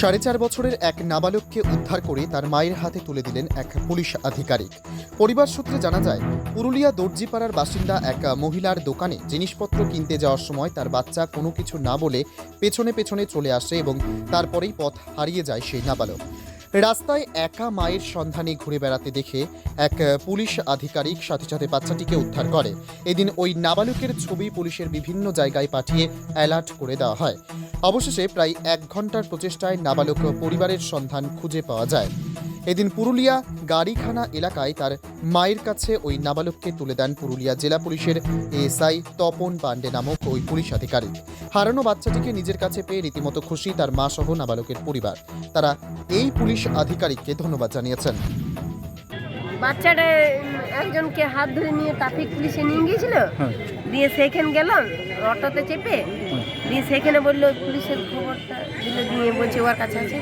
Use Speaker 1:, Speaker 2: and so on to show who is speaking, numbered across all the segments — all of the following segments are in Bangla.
Speaker 1: সাড়ে চার বছরের এক নাবালককে উদ্ধার করে তার মায়ের হাতে তুলে দিলেন এক পুলিশ আধিকারিক। পরিবার সূত্রে জানা যায়, পুরুলিয়া দর্জিপাড়ার বাসিন্দা এক মহিলার দোকানে জিনিসপত্র কিনতে যাওয়ার সময় তার বাচ্চা কোনো কিছু না বলে পেছনে পেছনে চলে আসে এবং তারপরেই পথ হারিয়ে যায় সেই নাবালক। রাস্তায় একা মায়ের সন্ধানে ঘুরে বেড়াতে দেখে এক পুলিশ আধিকারিক সাথে সাথে বাচ্চাটিকে উদ্ধার করে। এদিন ওই নাবালকের ছবি পুলিশের বিভিন্ন জায়গায় পাঠিয়ে অ্যালার্ট করে দেওয়া হয়। অবশেষে প্রায় এক ঘণ্টার প্রচেষ্টায় নাবালক পরিবারের সন্ধান খুঁজে পাওয়া যায়। এদিন পুরুলিয়া গাড়িখানা এলাকায় তার মায়ের কাছে ওই নাবালককে তুলে দেন পুরুলিয়া জেলা পুলিশের এএসআই তপন পাণ্ডে নামক ওই পুলিশ আধিকারিক। হারানো বাচ্চাটিকে নিজের কাছে পেয়ে রীতিমতো খুশি তার মা সহ নাবালকের পরিবার। তারা এই পুলিশ আধিকারিককে ধন্যবাদ জানিয়েছেন।
Speaker 2: বাচ্চাটা একজনকে হাত ধরে নিয়ে ট্রাফিক পুলিশে নিয়ে গিয়েছিল?
Speaker 3: হ্যাঁ।
Speaker 2: দিয়ে সেখানে গেলাম অটোতে চেপে দিয়ে সেখানে বলল পুলিশের খবরটা দিলে দিয়ে বলছে ওর কাছে আছে।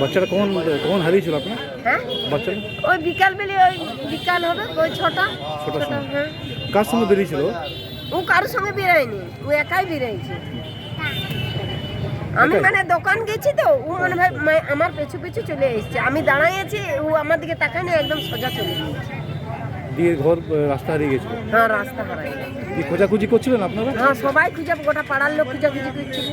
Speaker 3: বাচ্চাটা কখন কখন হারিয়েছিল আপনার?
Speaker 2: হ্যাঁ?
Speaker 3: বাচ্চাটা?
Speaker 2: ওই বিকাল বেলে ওই বিকাল হবে ওই ছটা। ছটা হ্যাঁ।
Speaker 3: কার সঙ্গে বেরিয়েছিল?
Speaker 2: ও কারোর সঙ্গে বেরোয়নি ও একাই বেরোয়ছে। আমি মানে দোকান গেছি তো ও মনে মা- আমার পেছু পেছু চলে এসেছে। আমি দাঁড়াই আছি ও আমার দিকে তাকায় না একদম সোজা চলে গেছে।
Speaker 3: দিয়ে ঘর রাস্তা হারিয়ে গেছিল।
Speaker 2: হ্যাঁ রাস্তা হারাই গেছে।
Speaker 3: দিয়ে খোঁজাখুঁজি করছিলেন আপনারা?
Speaker 2: হ্যাঁ সবাই খুঁজে গোটা পাড়ার লোক খুঁজাখুঁজি করছিল।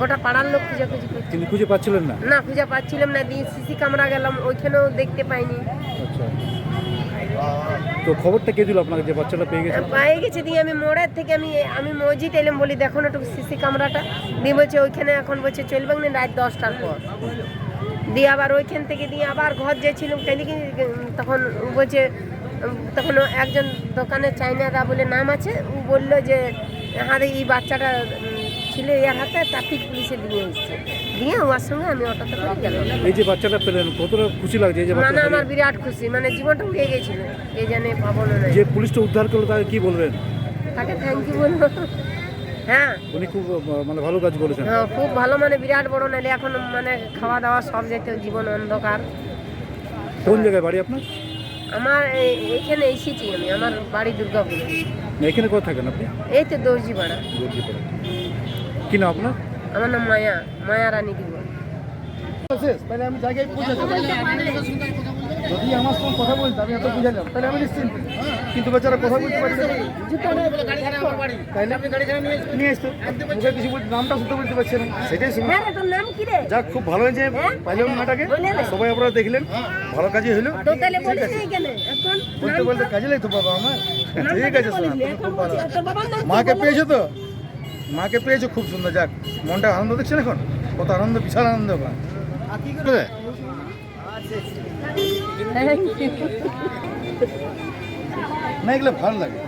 Speaker 2: গোটা পাড়ার লোক খুঁজাখুঁজি করছিল।
Speaker 3: কিন্তু খুঁজে পাচ্ছিলেন না?
Speaker 2: না খুঁজে পাচ্ছিলাম না দিয়ে সিসি ক্যামেরা গেলাম ওইখানেও দেখতে পাইনি।
Speaker 3: আচ্ছা। তো খবরটা কে দিল আপনাকে? যে বাচ্চাটা পেয়ে গেছে?
Speaker 2: পায়ে গেছে দিয়ে আমি মোড়ের থেকে আমি আমি মসজিদ এলাম বলি দেখো না একটু সিসি ক্যামেরাটা। দিয়ে বলছে ওইখানে এখন বলছে চলবে না রাত দশটার পর। দিয়ে আবার ওইখান থেকে দিয়ে আবার ঘর যেছিলাম কেন কি তখন বলছে তখন একজন দোকানে চাইনাদা বলে নাম আছে ও বলল যে হ্যাঁ এই বাচ্চাটা ছিল ইয়ার হাতে ট্রাফিক পুলিশে দিয়ে এসছে। দিয়ে ওর সঙ্গে আমি অটোতে করে গেলাম।
Speaker 3: এই যে বাচ্চাটা পেলেন কতটা খুশি লাগছে এই যে
Speaker 2: মানে আমার বিরাট খুশি মানে জীবনটা উড়ে গেছিল কে জানে পাবো না।
Speaker 3: যে পুলিশটা উদ্ধার করল তাকে কি বলবেন
Speaker 2: তাকে থ্যাংক ইউ বলব হ্যাঁ।
Speaker 3: উনি খুব মানে ভালো কাজ করেছেন।
Speaker 2: হ্যাঁ খুব ভালো মানে বিরাট বড় নালে এখন মানে খাওয়া দাওয়া সব যেতে জীবন অন্ধকার।
Speaker 3: কোন জায়গায় বাড়ি আপনার?
Speaker 2: আমার এই- এইখানে এসেছি আমি আমার বাড়ি দুর্গাপুর।
Speaker 3: এখানে কোথায় থাকেন আপনি?
Speaker 2: এই তো দর্জি পাড়া
Speaker 3: দর্জিপাড়া। কি নাম আপনার?
Speaker 2: আমার নাম মায়া মায়া রানী দিব।
Speaker 4: তাহলে আমি জায়গায় পৌঁছাতে যদি আমার সঙ্গে কথা বলতে আমি এত বুঝালাম তাহলে আমি নিশ্চিন্ত। কিন্তু বেচারা কথা বলতে পারছে না। তাইলে নিয়ে আসতো। মুখে কিছু বলতে নামটা শুনতে বলতে পারছে না। সেটাই শুনুন
Speaker 2: হ্যাঁ রে, তোর নাম কি রে?
Speaker 4: যাক খুব ভালো হয়েছে পাইলাম নাটাকে সবাই আপনারা দেখলেন। ভালো কাজই
Speaker 2: না এখন।
Speaker 4: বলতে বলতে কাজে লাগতো বাবা আমার। ঠিক আছে
Speaker 2: না,
Speaker 4: মাকে পেয়েছ তো? মাকে পেয়েছ খুব সুন্দর। যাক মনটা আনন্দ দেখছেন এখন? কত আনন্দ বিশাল আনন্দ বা
Speaker 2: Thank you.
Speaker 4: না এগুলো ভালো লাগে।